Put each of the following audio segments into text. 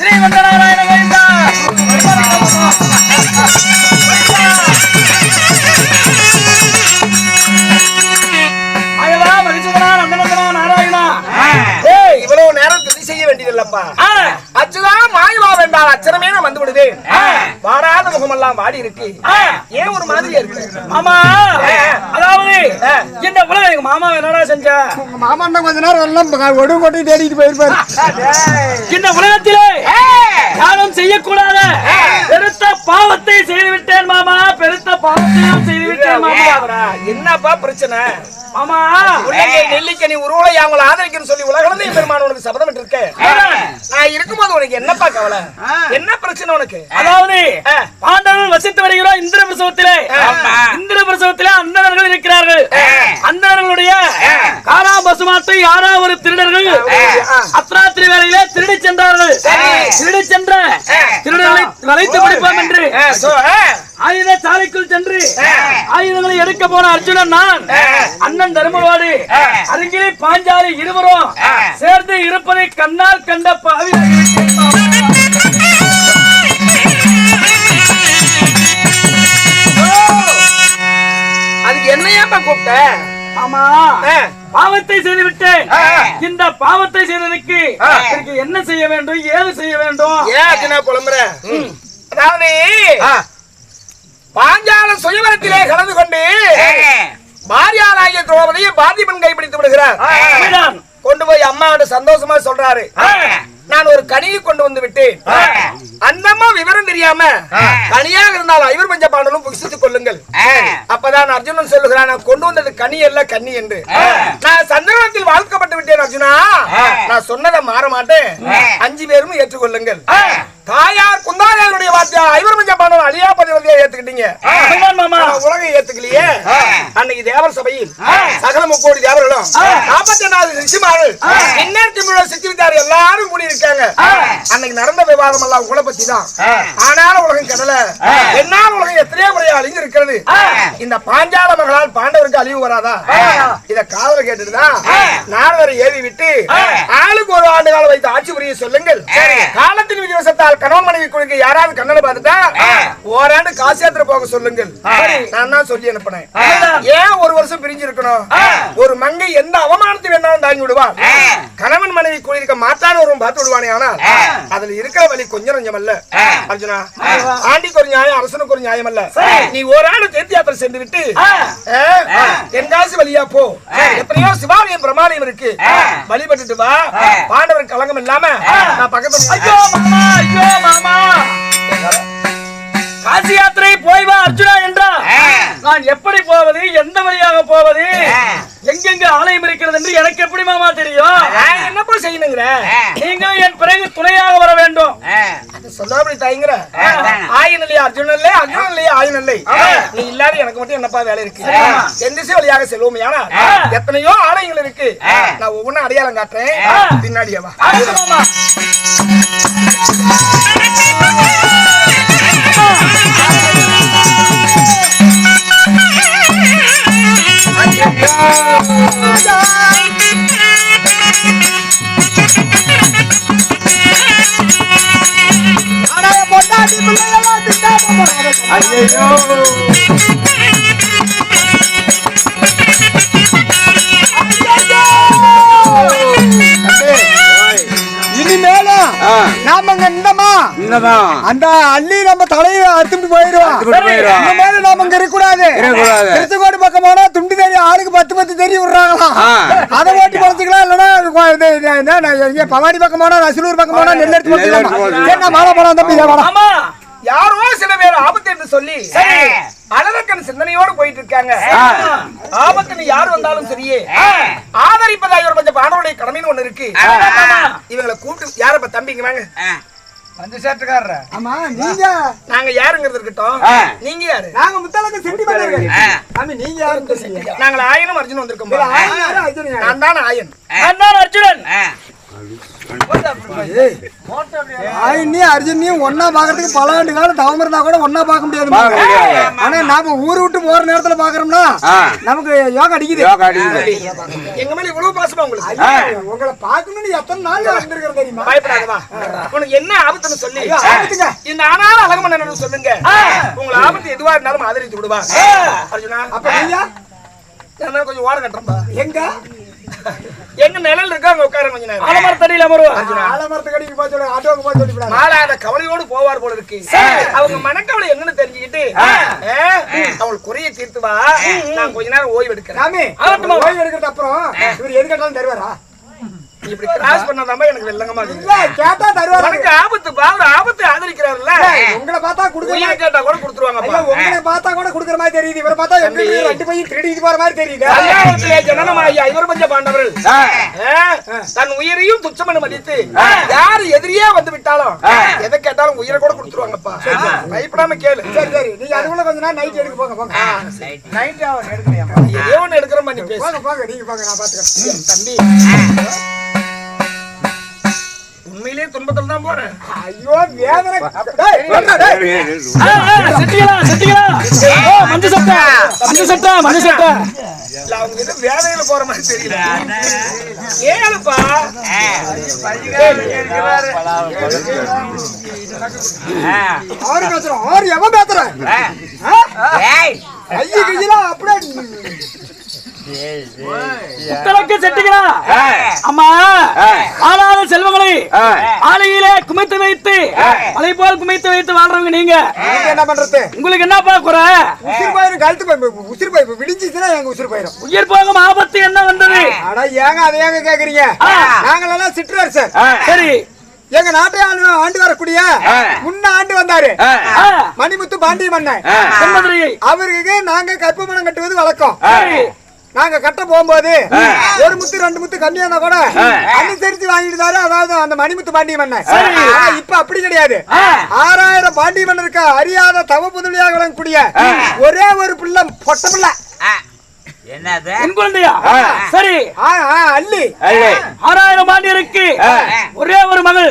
ಶ್ರೀಮಂತನಾರಾಯಣ வாடி இருக்கு. ஏன் ஒரு மாதிரியா இருக்கு? மாமா. அதாவது இந்த உலகம் எங்க மாமா என்னடா செஞ்ச? உங்க மாமா கொஞ்ச நேரம் எல்லாம் ஒடு கொட்டி தேடிட்டு போயிருப்பாரு. இந்த உலகத்திலே யாரும் செய்யக்கூடாத பெருத்த பாவத்தை செய்து விட்டேன் மாமா. பெருத்த பாவத்தையும் செய்து விட்டேன் மாமா. என்னப்பா பிரச்சனை? மாமா உள்ளங்கை நெல்லிக்கனி உருவலை அவங்களை ஆதரிக்கணும்னு சொல்லி உலகளந்த பெருமான் உனக்கு சபதம் இருக்கு நான் இருக்கும்போது உனக்கு என்னப்பா கவலை? என்ன பிரச்சனை உனக்கு? அதாவது. பாண்டவர்கள் வசித்து வருகிறோம் இந்திர பிரசவத்திலே. ஆமா. இந்திர பிரசவத்திலே அந்தணர்கள் இருக்கிறார்கள். அந்தணர்களுடைய காரா பசுமாத்தை யாரா ஒரு திருடர்கள்? ஆ. அத்ராத்திரி வேளையிலே திருடி சென்றார்கள். திருடி சென்ற திருடர்களை வளைத்து பிடிப்போம் என்று. சென்று ஆயுதங்களை எடுக்க போன அர்ஜுனன் நான். அண்ணன் தர்மவாடி அருகிலே பாஞ்சாலி இருவரும் சேர்ந்து இருப்பதை கண்ணால் கண்ட பாவி அதுக்கு என்னையாப்பா கூப்பிட்ட? ஆமா. பாவத்தை செய்து விட்டேன். இந்த பாவத்தை செய்ததற்கு எனக்கு என்ன செய்ய வேண்டும் ஏது செய்ய வேண்டும்? ஏன் புலம்புற? அதாவது பாஞ்சால சுயவரத்திலே கலந்து கொண்டு பாரியாராகிய திரௌபதியை பார்த்திபன் கைப்பிடித்து விடுகிறார். கொண்டு போய் அம்மாவோட சந்தோஷமா சொல்றாரு. நான் ஒரு கனியை கொண்டு வந்து விட்டேன். அந்த அம்மா விவரம் தெரியாம கனியாக இருந்தால் ஐவர் பஞ்ச பாண்டலும் புகிசித்துக் கொள்ளுங்கள். அப்பதான் அர்ஜுனன் சொல்லுகிறான் நான் கொண்டு வந்தது கனி அல்ல கன்னி என்று. நான் சந்தர்ப்பத்தில் வாழ்க்கப்பட்டு விட்டேன் அர்ஜுனா. நான் சொன்னதை மாற மாட்டேன். அஞ்சு பேரும் ஏற்றுக்கொள்ளுங்கள். தாயார் குந்தாயாருடைய வார்த்தையா ஐவர் பஞ்ச பாண்டலும் அழியா பதிவதையா ஏத்துக்கிட்டீங்க. உலகம் ஏத்துக்கலையே. அன்னைக்கு தேவர் சபையில் சகல முக்கோடி தேவர்களும் நாற்பத்தி நாலு ரிஷிமார்கள் இன்னர் திமுக சித்திவித்தார் எல்லாரும் கூடி இருக்காங்க அன்னைக்கு நடந்த விவாதம் எல்லாம் உங்களை பத்தி தான் ஆனாலும் உலகம் கடல. என்னால் உலகம் எத்தனையோ முறையா அழிஞ்சு இருக்கிறது இந்த பாஞ்சால மகளால் பாண்டவருக்கு அழிவு வராதா? இத காதல கேட்டுதான் நாரதரை ஏவி விட்டு ஆளுக்கு ஒரு ஆண்டு காலம் வைத்து ஆட்சி புரிய சொல்லுங்கள் காலத்தின் விதிவசத்தால் கணவன் மனைவி குழுக்கு யாராவது கண்ணனை பார்த்துட்டா ஓராண்டு காசு யாத்திரை போக சொல்லுங்கள். நான் தான் சொல்லி அனுப்பினேன். ஏன் ஒரு வருஷம் பிரிஞ்சு இருக்கணும் ஒரு மங்கை எந்த அவமானத்தை வேணாலும் தாங்கி விடுவான். கணவன் மனைவி குளிர்க்க மாட்டான ஒருவன் பார்த்து விடுவானே ஆனால் அதுல இருக்கிற வழி கொஞ்சம் கொஞ்சம் அல்ல. அர்ஜுனா ஆண்டிக்கு ஒரு நியாயம் அரசனுக்கு ஒரு நியாயம் அல்ல. நீ ஓராண்டு தீர்த்த யாத்திரை சென்று விட்டு தென்காசி வழியா போ. எத்தனையோ சிவாலயம் பிரமாலயம் இருக்கு. வழிபட்டுட்டு வா. பாண்டவர் கலங்கம் இல்லாம நான் பக்கத்துல ஐயோ மாமா ஐயோ மாமா. காசி யாத்திரை போய் வா அர்ஜுனா என்றா நான் எப்படி போவது எந்த வழியாக போவது? எங்கெங்க ஆலயம் இருக்கிறது என்று எனக்கு எப்படி மாமா தெரியும்? நான் என்ன போய் செய்யணுங்கிற? நீங்கள் என் பிறகு துணையாக வர வேண்டும். அது சொல்லாபடி தாய்ங்கிற. ஆயின் இல்லையா அர்ஜுனன் இல்லையா அர்ஜுனன் இல்லையா ஆயின் இல்லை நீ இல்லாத எனக்கு மட்டும் என்னப்பா வேலை இருக்கு? எந்த திசை வழியாக செல்வோம் ஏன்னா எத்தனையோ ஆலயங்கள் இருக்கு. நான் ஒவ்வொன்றும் அடையாளம் காட்டுறேன். பின்னாடியே வா. ஆகுது மாமா. இனிமேலும் என்னதான்? அந்த அள்ளி நம்ம தலையில அறுத்துட்டு போயிருவோம் அறுத்துட்டு போயிரும். இனிமேலும் நாம இங்க இருக்க கூடாது இருக்கக்கூடாது. திருச்செங்கோடு பக்கம் போனா துண்டு தெரி ஆளுக்கு பத்து பத்து தெரி விடுறாங்களாம். அதை ஓட்டி பழத்துக்கலாம் இல்லைன்னா இது இது என்ன, நான் இங்க பவானி பக்கம் போனா நசிலூர் பக்கம் போனா நெல் எடுத்து நெல் எடுத்து போட்டுக்கலாம். போட்டுக்கலாம். என்ன மாலை பழம் தம்பி இதை வேணாம். மாமா யாரோ சில பேர் ஆபத்து என்று சொல்லி அழகன் சிந்தனையோடு போயிட்டு இருக்காங்க ஆபத்துன்னு யாரு வந்தாலும் சரியே ஆதரிப்பதா இவர் கொஞ்சம் பாடனுடைய கடமைன்னு ஒண்ணு இருக்கு. இவங்களை கூப்பிட்டு யாரப்ப தம்பிங்க வாங்க. பஞ்சு சேட்டுக்காரர ஆமா நீங்க. நாங்க யாருங்கிறது இருக்கட்டும். நீங்க யாரு? நாங்க முத்தலக்கு செட்டி பண்ணீங்க சாமி நீங்க தெரியுங்க நாங்கள் ஆயனும் அர்ஜுன் வந்திருக்கோம் யாரு? நான் தான் ஆயன். நான் தான் அர்ஜுனன். ஆயினி அர்ஜுனையும் ஒன்னா பாக்குறதுக்கு பல ஆண்டு காலம் தவம் இருந்தா கூட ஒன்னா பார்க்க முடியாது. ஆனா நாம ஊரு விட்டு போற நேரத்துல பாக்குறோம்னா. நமக்கு யோகா அடிக்குது. யோகா அடிக்குது. எங்க மேல இவ்வளவு பாசமா உங்களுக்கு? ஐயா, உங்களை பாக்கணும்னு எத்தனை நாள் வந்திருக்கிறேன் தெரியுமா? பயப்படாதவா உனக்கு என்ன ஆபத்துன்னு சொல்லி. இந்த ஆனாலும் அழகமன்னன் சொல்லுங்க. உங்களை ஆபத்து எதுவா இருந்தாலும் ஆதரித்து விடுவா. அர்ஜுனா. அப்ப ஐயா நான் கொஞ்சம் ஓரம் கட்டுறேன்பா. எங்க? எங்க நிழல் இருக்கா அங்க உட்கார கொஞ்ச நேரம். ஆலமரத்தடியில் அமருவா? ஆலமரத்து கடிக்கு போய் சொல்லு ஆட்டோக்கு போய் சொல்லிவிடாது மாலாத கவலையோடு போவார் போல இருக்கு. அவங்க மனக்கவலை என்னன்னு தெரிஞ்சுக்கிட்டு அவங்களுக்கு குறைய தீர்த்து வா. நான் கொஞ்ச நேரம் ஓய்வு எடுக்கிறேன்? ஓய்வு எடுக்கிறது அப்புறம் இவர் எது கேட்டாலும் தருவாரா? இப்படி கிராஸ் பண்ணாதாம எனக்கு வெள்ளங்கமா இல்ல கேட்டா தருவாரா. உனக்கு ஆபத்து பா ஒரு ஆபத்து ஆதரிக்கிறாருல்ல? உங்களை பார்த்தா மாதிரி- கேட்டா கூட கொடுத்துருவாங்கப்பா. ஐயா, உங்களை பார்த்தா கூட கொடுக்குற மாதிரி தெரியுது. இவரை பார்த்தா தம்பி. ரெண்டு பையன் திருடிட்டு போற மாதிரி தெரியுது. பஞ்ச பாண்டவர்கள். ஆ, தன் உயிரையும் துச்சமென மதித்து யாரு எதிரியா வந்து விட்டாலும் எதை கேட்டாலும் உயிரை கூட கொடுத்துருவாங்கப்பா. பயப்படாம கேளு. சரி சரி. நீங்க அதுக்குள்ள கொஞ்ச நேரம் நைட் எடுக்க போங்க போங்க. நைட் எடுக்கலையா ஏதோ ஒண்ணு எடுக்கிற மாதிரி பேசு. போங்க போங்க. நீங்க போங்க நான் பாத்துக்கிறேன். தம்பி. உண்மையிலேயே துன்பத்துல தான் போறேன். ஐயோ வேதனை. செட்டிகளா செட்டிகளா ஓ மஞ்ச சட்டை மஞ்ச சட்டை மஞ்ச சட்டை. இல்ல அவங்க ஏதோ வேலையில போற மாதிரி தெரியல. ஏழுப்பா. ஆறு பேசுறோம் ஆறு எவன் பேசுறேன் ஐயோ கையிலாம் அப்படியே முத்தலக்கு செட்டிகளா ஆ. அம்மா. ஆளாத செல்வங்களை. ஆலையிலே குமைத்து வைத்து மலை போல் குமைத்து வைத்து வாழ்றவங்க நீங்க. என்ன பண்றது? உங்களுக்கு என்னப்பா குறை? உசிர் போயிரும் கழுத்து போய் உசிர் போய் விடிஞ்சிச்சுன்னா எங்க உசிர் போயிரும். உயிர் போகும் ஆபத்து என்ன வந்தது? அட ஏங்க அதை ஏங்க கேக்குறீங்க. நாங்களெல்லாம் சிற்றர் சார். எங்க நாட்டை ஆண்டு ஆண்டு வரக்கூடிய. முன்ன ஆண்டு வந்தாரு. மணிமுத்து பாண்டி மன்னன். அவருக்கு நாங்க கற்பமணம் கட்டுவது வழக்கம். நாங்க கட்ட போகும்போது ஒரு முத்து ரெண்டு முத்து கம்மியா இருந்தா கூட அனுசரிச்சு வாங்கிட்டு அதாவது அந்த மணிமுத்து பாண்டிய மன்னன் இப்ப அப்படி கிடையாது. ஆறாயிரம் பாண்டிய மன்னருக்கு அறியாத தவ புதலியாக விளங்கக்கூடிய ஒரே ஒரு பிள்ளை பொட்ட பிள்ளை. என்னது? சரி. ஆ, ஆ, அள்ளி. அல்லே. ஆறாயிரம் பாண்டியருக்கு ஒரே ஒரு மகள்.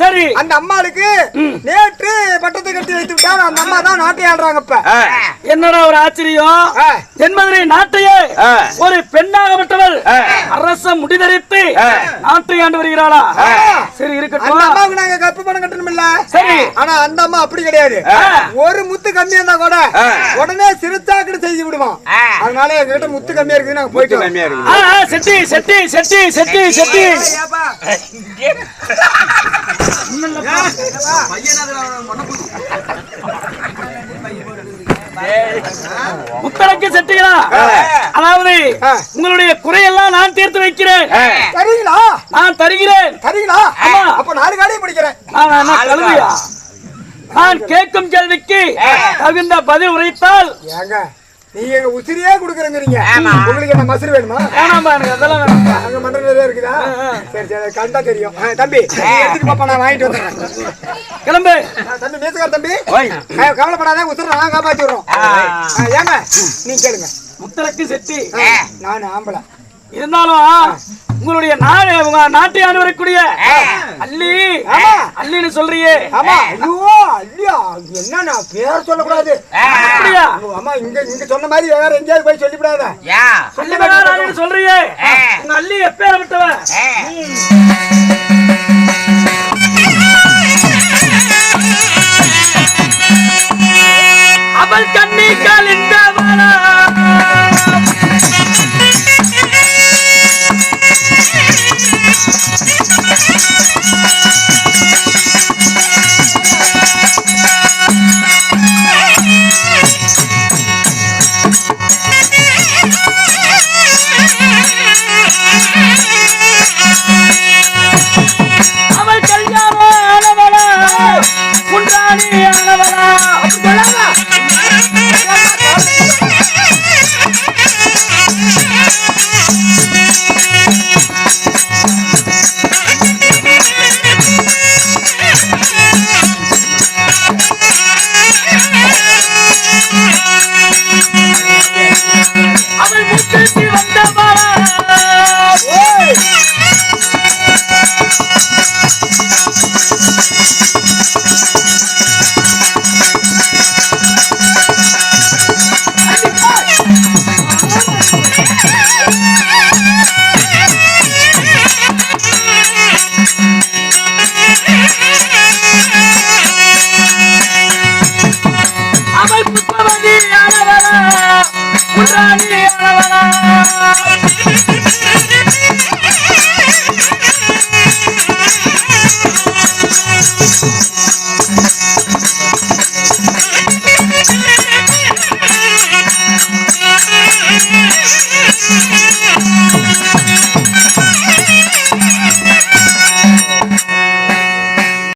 சரி. அந்த அம்மாளுக்கு நேற்று பட்டத்தை கட்டி வைத்து விட்டார் அந்த அம்மா தான் நாட்டை ஆடுறாங்க இப்ப. என்னடா ஒரு ஆச்சரியம். தென்மதுரை நாட்டையே. ஒரு பெண்ணாகப்பட்டவள். அரச முடிதறித்து நாட்டை ஆண்டு வருகிறாளா? சரி அந்த இருக்கட்டும் அம்மாவுக்கு நாங்க கற்பு பணம் கட்டணும் இல்ல சரி. ஆனா அந்த அம்மா அப்படி கிடையாது. ஒரு முத்து கம்மியா இருந்தா கூட உடனே சிறுத்தாக்குன்னு செய்து விடுவோம் அதனால எங்ககிட்ட முத்து கம்மியா இருக்குது நாங்க போயிட்டு. கம்மியா ஆ, செட்டி செட்டி செட்டி செட்டி செட்டி. முத்தரக்கு செட்டிகளா அதாவது. உங்களுடைய குறையெல்லாம் நான் தீர்த்து வைக்கிறேன். தரீங்களா நான் தருகிறேன். ஆமா. அப்ப நாலு காலையும் படிக்கிறேன் நான் கேட்கும் கேள்விக்கு தகுந்த பதில் உரைத்தால் ஏங்க. நீங்க எங்க உசிரியே குடுக்குறீங்க உங்களுக்கு என்ன மசுறு வேணுமா? வேணாம்பா எனக்கு அதெல்லாம் வேணாம். அங்க மண்டல இருக்குதா? சரி சரி கண்டா தெரியும். தம்பி எடுத்துட்டு பாப்பா நான் வாங்கிட்டு வந்துடுறேன் கிளம்பு. தம்பி மேத்துக்கார தம்பி. கவலைப்படாத உசுர நான் காப்பாத்தி விடுறோம். ஏங்க நீ கேளுங்க. முத்தரக்கு செட்டி. நான் ஆம்பளை. இருந்தாலும் உங்களுடைய நாடு உங்க நாட்டை வரக்கூடிய அள்ளி. அள்ளின்னு சொல்றியே. ஆமா. ஐயோ ஐயா என்ன நான் பேர் சொல்லக்கூடாது. அப்படியா? ஆமா இங்க இங்க சொன்ன மாதிரி வேற எங்கேயாவது போய் சொல்லிவிடாத. வேணாம் சொல்றியே உங்க அள்ளி எப்பேறப்பட்டவ அவள் கண்ணி கலிந்தவளா Thank